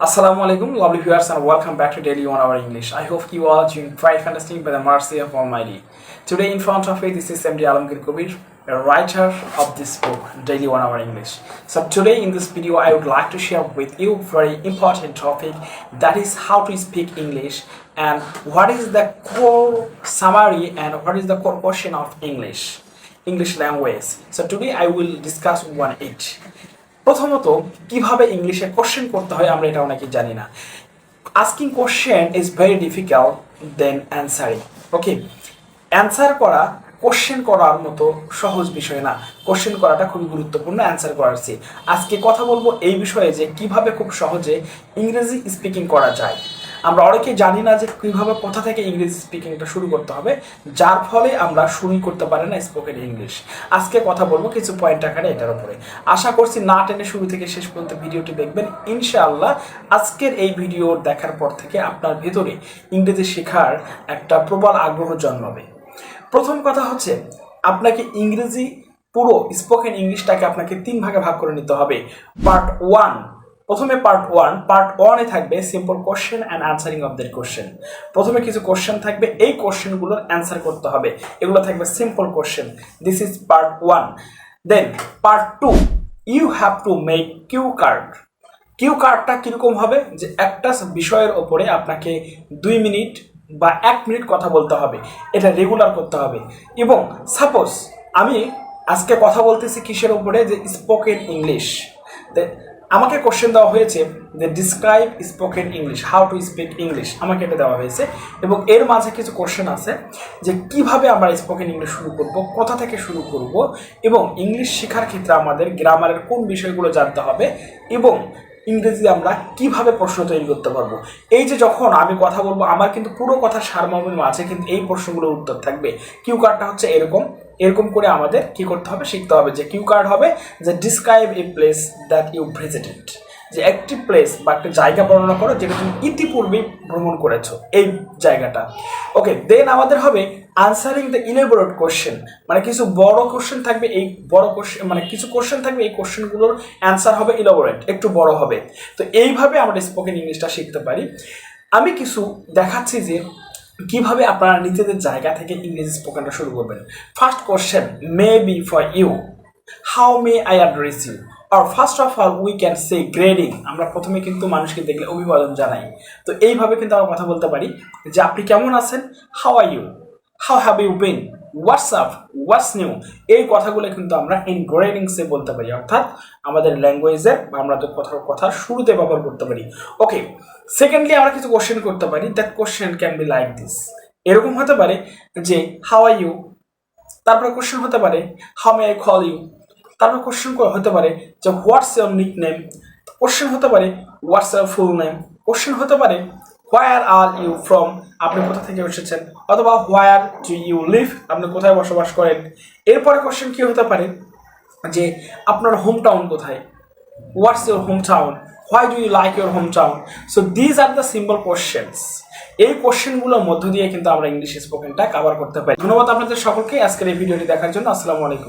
Assalamu alaikum, lovely viewers, and welcome back to Daily One Hour English. I hope you all are doing quite fantastic by the mercy of Almighty. Today, in front of me, this is MD Alamgir Kabir, a writer of this book, Daily One Hour English. So, today in this video, I would like to share with you very important topic that is how to speak English and what is the core summary and what is the core question of English, English language. So, today I will discuss one each. প্রথমত, কীভাবে ইংলিশে question করতে হয় আমরা এটা অনেকে জানি না। Asking question is very difficult than answering okay answer করা কোশ্চেন করার মতো সহজ বিষয় না। কোশ্চেন করাটা খুবই গুরুত্বপূর্ণ অ্যান্সার করার চেয়ে। আজকে কথা বলব এই বিষয়ে যে কীভাবে খুব সহজে ইংরেজি স্পিকিং করা যায়। আমরা অনেকেই জানি না যে কীভাবে কোথা থেকে ইংরেজি স্পিকিংটা শুরু করতে হবে, যার ফলে আমরা শুরুই করতে পারি না স্পোকেন ইংলিশ আজকে কথা বলব কিছু পয়েন্ট আকারে এটার উপরে। আশা করছি না টেনে শুরু থেকে শেষ পর্যন্ত ভিডিওটি দেখবেন। ইনশাআল্লাহ, আজকের এই ভিডিও দেখার পর থেকে আপনার ভেতরে ইংরেজি শেখার একটা প্রবল আগ্রহ জন্মাবে। প্রথম কথা হচ্ছে, আপনাকে ইংরেজি পুরো স্পোকেন ইংলিশটাকে আপনাকে তিন ভাগে ভাগ করে নিতে হবে। পার্ট ওয়ান প্রথমে পার্ট ওয়ান পার্ট ওয়ানে থাকবে simple question and answering of that question প্রথমে কিছু কোশ্চেন থাকবে, এই কোশ্চেনগুলোর অ্যান্সার করতে হবে। এগুলো থাকবে simple question this is part one then part two you have to make cue card cue কার্ডটা কীরকম হবে? যে একটা বিষয়ের ওপরে আপনাকে দুই মিনিট বা এক মিনিট কথা বলতে হবে। এটা রেগুলার করতে হবে। এবং সাপোজ আমি আজকে কথা বলতেছি কিসের ওপরে যে স্পোকেন ইংলিশ আমাকে কোশ্চেন দেওয়া হয়েছে যে describe spoken English how to speak English আমাকে এটা দেওয়া হয়েছে এবং এর মাঝে কিছু কোশ্চেন আছে যে কীভাবে আমরা স্পোকেন ইংলিশ শুরু করব, কোথা থেকে শুরু করব এবং ইংলিশ শেখার ক্ষেত্রে আমাদের গ্রামারের কোন বিষয়গুলো জানতে হবে এবং ইংরেজি আমরা কীভাবে প্রশ্ন তৈরি করতে পারব। এই যে যখন আমি কথা বলব, আমার কিন্তু পুরো কথা সারমর্ম আছে কিন্তু এই প্রশ্নগুলোর উত্তর থাকবে। কিউ কার্ডটা হচ্ছে এরকম। এরকম করে আমাদের কি করতে হবে, শিখতে হবে যে কিউ কার্ড হবে, যে describe a place that you visited যে একটি প্লেস বা একটা জায়গা বর্ণনা করো যেটা তুমি ইতিপূর্বে ভ্রমণ করেছ, এই জায়গাটা। ওকে দেন আমাদের হবে আনসারিং দ্য ইলেবোরেট কোশ্চেন মানে কিছু বড় কোশ্চেন থাকবে, এই বড় কোশ্চেন মানে কিছু কোশ্চেন থাকবে, এই কোশ্চেনগুলোর অ্যান্সার হবে ইলেবোরেট একটু বড় হবে। তো এইভাবে আমরা স্পোকেন ইংলিশটা শিখতে পারি। আমি কিছু দেখাচ্ছি যে কীভাবে আপনারা নিজেদের জায়গা থেকে ইংরেজি স্পোকেনটা শুরু করবেন? First question may be for you how may I address you are first of all we can say greeting আমরা প্রথমে কিন্তু মানুষকে দেখলে অভিবাদন জানাই। তো এইভাবে কিন্তু আমরা কথা বলতে পারি যে আপনি কেমন আছেন? How are you how have you been what's up what's new এই কথাগুলো কিন্তু আমরা ইন গ্রেডিংসে বলতে পারি, অর্থাৎ আমাদের ল্যাঙ্গুয়েজে আমরা তো কথার কথা শুরুতে ব্যবহার করতে পারি। ওকে সেকেন্ডলি আমরা কিছু কোশ্চেন করতে পারি that question can be like this এরকম হতে পারে যে হাউ আর ইউ তারপরে কোশ্চেন হতে পারে how may I call you তারপর কোশ্চেন হতে পারে যে what's your nick name question হতে পারে what's your full name question হতে পারে হোয়ার আর ইউ ফ্রম আপনি কোথা থেকে এসেছেন? অথবা হোয়ার ডু ইউ লিভ আপনি কোথায় বসবাস করেন? এরপরে কোশ্চেন কি হতে পারে? যে আপনার হোম টাউন কোথায়? What's your hometown why do you like your hometown so these are the simple questions এই কোশ্চেনগুলোর মধ্য দিয়ে কিন্তু আমরা ইংলিশ স্পোকেনটা কভার করতে পারি। ধন্যবাদ আপনাদের সকলকে আজকের এই ভিডিওটি দেখার জন্য। আসসালামু আলাইকুম।